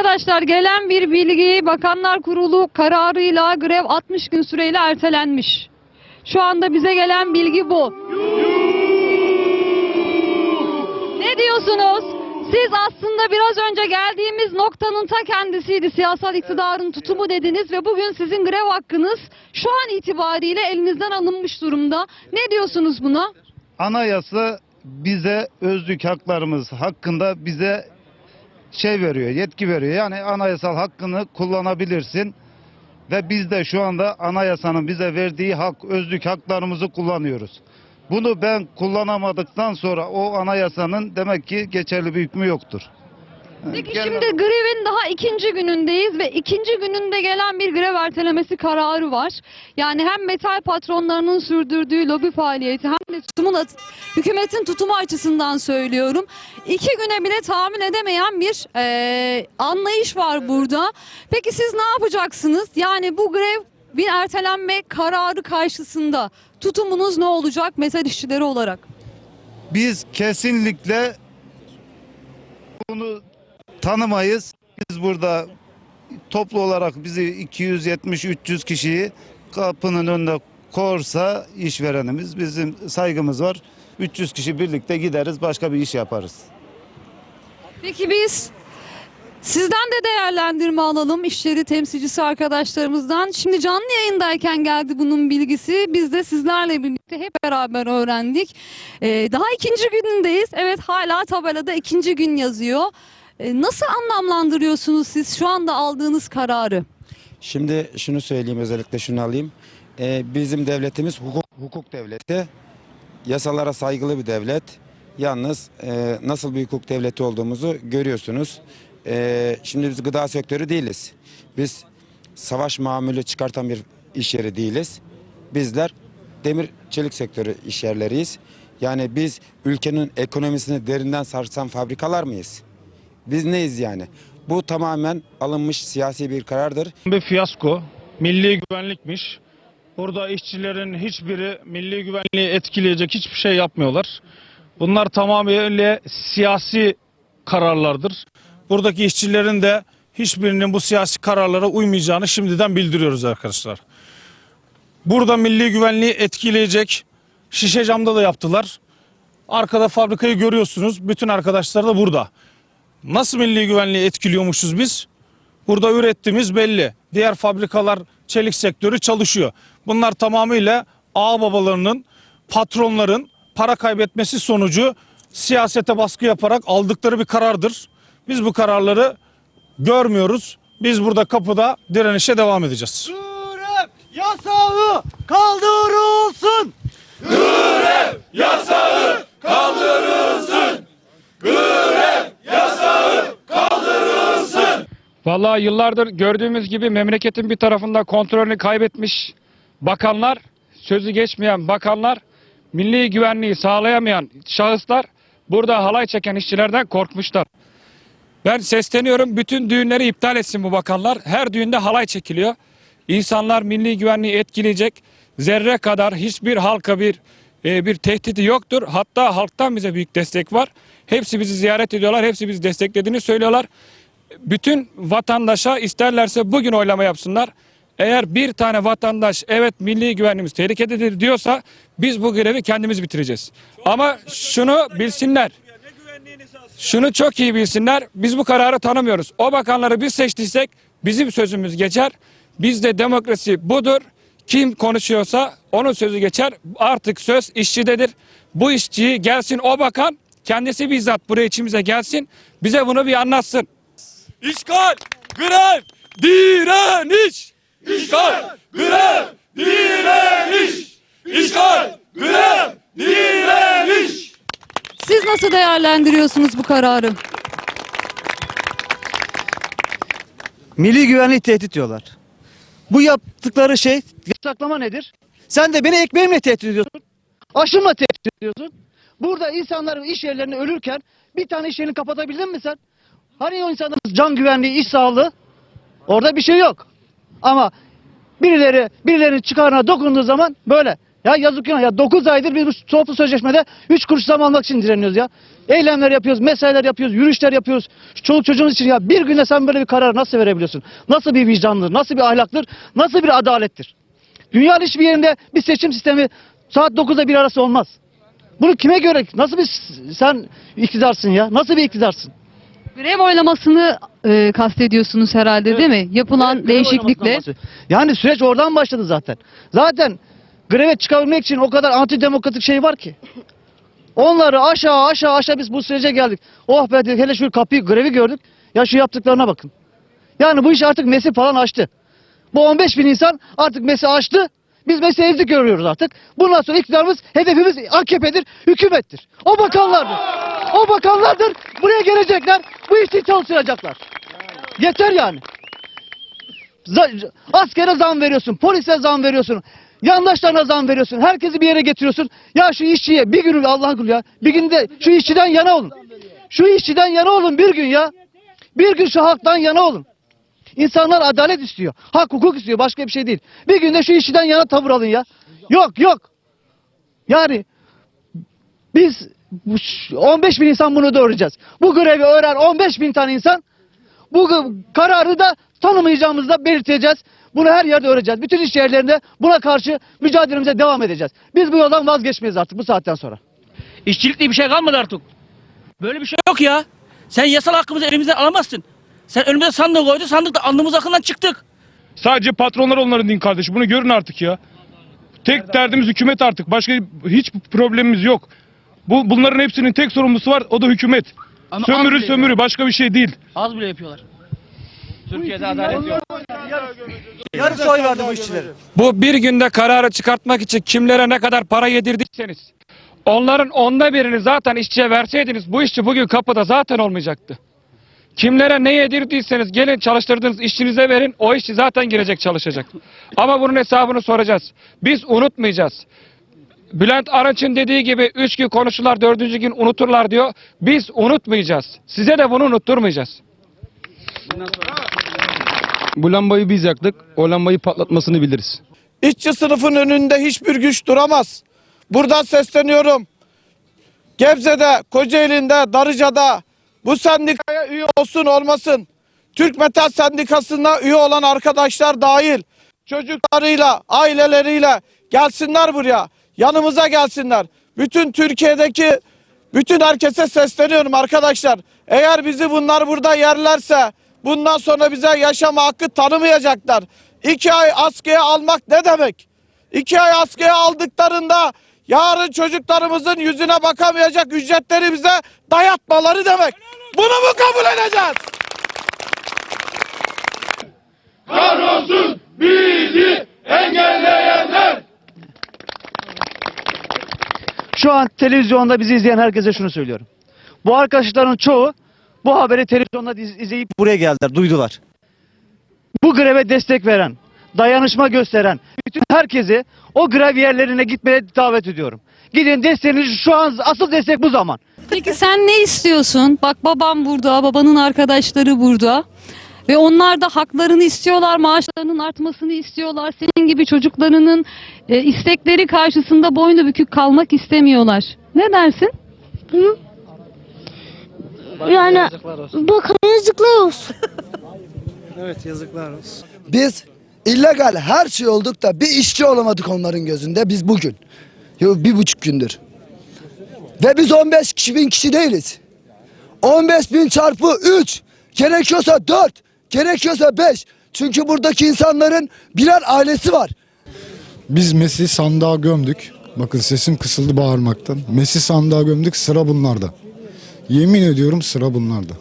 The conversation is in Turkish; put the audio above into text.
Arkadaşlar gelen bir bilgi Bakanlar Kurulu kararıyla grev 60 gün süreyle ertelenmiş. Şu anda bize gelen bilgi bu. Ne diyorsunuz? Siz aslında biraz önce geldiğimiz noktanın ta kendisiydi. Siyasal iktidarın tutumu dediniz ve bugün sizin grev hakkınız şu an itibariyle elinizden alınmış durumda. Ne diyorsunuz buna? Anayasa bize özlük haklarımız hakkında bize şey veriyor, yetki veriyor. Yani anayasal hakkını kullanabilirsin. Ve biz de şu anda anayasanın bize verdiği hak, özlük haklarımızı kullanıyoruz. Bunu ben kullanamadıktan sonra o anayasanın demek ki geçerli bir hükmü yoktur. Peki Genel- şimdi grevin daha ikinci günündeyiz ve ikinci gününde gelen bir grev ertelemesi kararı var. Yani hem metal patronlarının sürdürdüğü lobi faaliyeti hem de tutumun hükümetin tutumu açısından söylüyorum. İki güne bile tahammül edemeyen bir eee, anlayış var burada. Peki siz ne yapacaksınız? Yani bu grev bir ertelenme kararı karşısında tutumunuz ne olacak metal işçileri olarak? Biz kesinlikle bunu tanımayız. Biz burada toplu olarak bizi 270-300 kişiyi kapının önünde korsa işverenimiz bizim saygımız var. 300 kişi birlikte gideriz başka bir iş yaparız. Peki biz sizden de değerlendirme alalım işleri temsilcisi arkadaşlarımızdan. Şimdi canlı yayındayken geldi bunun bilgisi. Biz de sizlerle birlikte hep beraber öğrendik. Ee, daha ikinci günündeyiz. Evet hala tabelada ikinci gün yazıyor. Ee, nasıl anlamlandırıyorsunuz siz şu anda aldığınız kararı? Şimdi şunu söyleyeyim özellikle şunu alayım. Ee, bizim devletimiz hukuk, hukuk devleti. Yasalara saygılı bir devlet. Yalnız e, nasıl bir hukuk devleti olduğumuzu görüyorsunuz. Ee, şimdi biz gıda sektörü değiliz. Biz savaş mamülü çıkartan bir iş yeri değiliz. Bizler demir çelik sektörü iş yerleriyiz. Yani biz ülkenin ekonomisini derinden sarsan fabrikalar mıyız? Biz neyiz yani? Bu tamamen alınmış siyasi bir karardır. bir fiyasko. Milli güvenlikmiş. Burada işçilerin hiçbiri milli güvenliği etkileyecek hiçbir şey yapmıyorlar. Bunlar tamamıyla siyasi kararlardır. Buradaki işçilerin de hiçbirinin bu siyasi kararlara uymayacağını şimdiden bildiriyoruz arkadaşlar. Burada milli güvenliği etkileyecek şişe camda da yaptılar. Arkada fabrikayı görüyorsunuz. Bütün arkadaşlar da burada. Nasıl milli güvenliği etkiliyormuşuz biz? Burada ürettiğimiz belli. Diğer fabrikalar çelik sektörü çalışıyor. Bunlar tamamıyla ağ babalarının, patronların para kaybetmesi sonucu siyasete baskı yaparak aldıkları bir karardır. Biz bu kararları görmüyoruz. Biz burada kapıda direnişe devam edeceğiz. Grev yasağı kaldırılsın. Vallahi yıllardır gördüğümüz gibi memleketin bir tarafında kontrolünü kaybetmiş bakanlar, sözü geçmeyen bakanlar, milli güvenliği sağlayamayan şahıslar burada halay çeken işçilerden korkmuşlar. Ben sesleniyorum bütün düğünleri iptal etsin bu bakanlar. Her düğünde halay çekiliyor. İnsanlar milli güvenliği etkileyecek zerre kadar hiçbir halka bir e, bir tehdidi yoktur. Hatta halktan bize büyük destek var. Hepsi bizi ziyaret ediyorlar. Hepsi bizi desteklediğini söylüyorlar bütün vatandaşa isterlerse bugün oylama yapsınlar. Eğer bir tane vatandaş evet milli güvenliğimiz tehlikededir diyorsa biz bu grevi kendimiz bitireceğiz. Ama şunu bilsinler. Şunu çok iyi bilsinler. Biz bu kararı tanımıyoruz. O bakanları biz seçtiysek bizim sözümüz geçer. Bizde demokrasi budur. Kim konuşuyorsa onun sözü geçer. Artık söz işçidedir. Bu işçiyi gelsin o bakan kendisi bizzat buraya içimize gelsin. Bize bunu bir anlatsın. İşgal, grev, direniş. İşgal, grev, direniş. İşgal, grev, direniş. Siz nasıl değerlendiriyorsunuz bu kararı? Milli güvenlik tehdit diyorlar. Bu yaptıkları şey yasaklama nedir? Sen de beni ekmeğimle tehdit ediyorsun. Aşımla tehdit ediyorsun. Burada insanların iş yerlerini ölürken bir tane iş yerini kapatabildin mi sen? Hani o insanların can güvenliği, iş sağlığı? Orada bir şey yok. Ama birileri birilerinin çıkarına dokunduğu zaman böyle Ya yazık günah ya 9 aydır biz bu toplu sözleşmede 3 kuruş zam almak için direniyoruz ya. Eylemler yapıyoruz, mesailer yapıyoruz, yürüyüşler yapıyoruz. Çoluk çocuğumuz için ya bir günde sen böyle bir karar nasıl verebiliyorsun? Nasıl bir vicdandır, nasıl bir ahlaktır, nasıl bir adalettir? Dünyanın hiçbir yerinde bir seçim sistemi saat 9'da bir arası olmaz. Bunu kime göre, nasıl bir sen iktidarsın ya? Nasıl bir iktidarsın? Grev oylamasını e, kastediyorsunuz herhalde değil mi? Yapılan Evet, değişiklikle. Yani süreç oradan başladı zaten. Zaten greve çıkabilmek için o kadar antidemokratik şey var ki. Onları aşağı aşağı aşağı biz bu sürece geldik. Oh be dedik, hele şu kapıyı grevi gördük. Ya şu yaptıklarına bakın. Yani bu iş artık mesi falan açtı. Bu 15 bin insan artık mesi açtı. Biz mesi evde görüyoruz artık. Bundan sonra iktidarımız, hedefimiz AKP'dir, hükümettir. O bakanlardır. O bakanlardır. Buraya gelecekler. Bu işi çalıştıracaklar. Yeter yani. Askere zam veriyorsun, polise zam veriyorsun, yandaşlarına zam veriyorsun, herkesi bir yere getiriyorsun. Ya şu işçiye bir gün Allah'ın kulu ya, bir günde şu işçiden yana olun. Şu işçiden yana olun bir gün ya. Bir gün şu halktan yana olun. İnsanlar adalet istiyor. Hak hukuk istiyor. Başka bir şey değil. Bir günde şu işçiden yana tavır alın ya. Yok yok. Yani biz 15 bin insan bunu da öğreneceğiz. Bu grevi öğren 15 bin tane insan bu kararı da tanımayacağımızda belirteceğiz. Bunu her yerde öğreneceğiz. Bütün iş yerlerinde buna karşı mücadelemize devam edeceğiz. Biz bu yoldan vazgeçmeyiz artık bu saatten sonra. İşçilik diye bir şey kalmadı artık. Böyle bir şey yok ya. Sen yasal hakkımızı elimizden alamazsın. Sen önümüze sandık koydu, sandıkta alnımız akından çıktık. Sadece patronlar onların din kardeşi. Bunu görün artık ya. Tek derdimiz hükümet artık. Başka hiç problemimiz yok. Bu bunların hepsinin tek sorumlusu var. O da hükümet. Ama az sömürü bile sömürü başka bir şey değil. Az bile yapıyorlar. Türkiye'de adalet yok. Yarısı oy verdi bu işçilere. Bu bir günde kararı çıkartmak için kimlere ne kadar para yedirdiyseniz onların onda birini zaten işçiye verseydiniz bu işçi bugün kapıda zaten olmayacaktı. Kimlere ne yedirdiyseniz gelin çalıştırdığınız işçinize verin o işçi zaten girecek çalışacak. Ama bunun hesabını soracağız. Biz unutmayacağız. Bülent Arınç'ın dediği gibi üç gün konuşurlar dördüncü gün unuturlar diyor. Biz unutmayacağız. Size de bunu unutturmayacağız. Bu lambayı biz yaktık. O lambayı patlatmasını biliriz. İşçi sınıfın önünde hiçbir güç duramaz. Buradan sesleniyorum. Gebze'de, Kocaeli'nde, Darıca'da bu sendikaya üye olsun olmasın. Türk Metal Sendikası'na üye olan arkadaşlar dahil çocuklarıyla, aileleriyle gelsinler buraya. Yanımıza gelsinler. Bütün Türkiye'deki bütün herkese sesleniyorum arkadaşlar. Eğer bizi bunlar burada yerlerse bundan sonra bize yaşama hakkı tanımayacaklar. İki ay askıya almak ne demek? İki ay askıya aldıklarında yarın çocuklarımızın yüzüne bakamayacak ücretleri bize dayatmaları demek. Bunu mu kabul edeceğiz? Şu an televizyonda bizi izleyen herkese şunu söylüyorum. Bu arkadaşların çoğu bu haberi televizyonda iz- izleyip buraya geldiler, duydular. Bu greve destek veren, dayanışma gösteren bütün herkesi o grev yerlerine gitmeye davet ediyorum. Gidin desteğinizi şu an asıl destek bu zaman. Peki sen ne istiyorsun? Bak babam burada, babanın arkadaşları burada. Ve onlar da haklarını istiyorlar, maaşlarının artmasını istiyorlar. Senin gibi çocuklarının e, istekleri karşısında boynu bükük kalmak istemiyorlar. Ne dersin? Yani bakın yazıklar olsun. Biz illegal her şey olduk da bir işçi olamadık onların gözünde biz bugün. Yo, Bir buçuk gündür. Ve biz 15 kişi bin kişi değiliz. 15 bin çarpı 3 gerekiyorsa 4 gerekiyorsa 5. Çünkü buradaki insanların birer ailesi var. Biz Messi sandığa gömdük. Bakın sesim kısıldı bağırmaktan. Messi sandığa gömdük sıra bunlarda. Yemin ediyorum sıra bunlarda.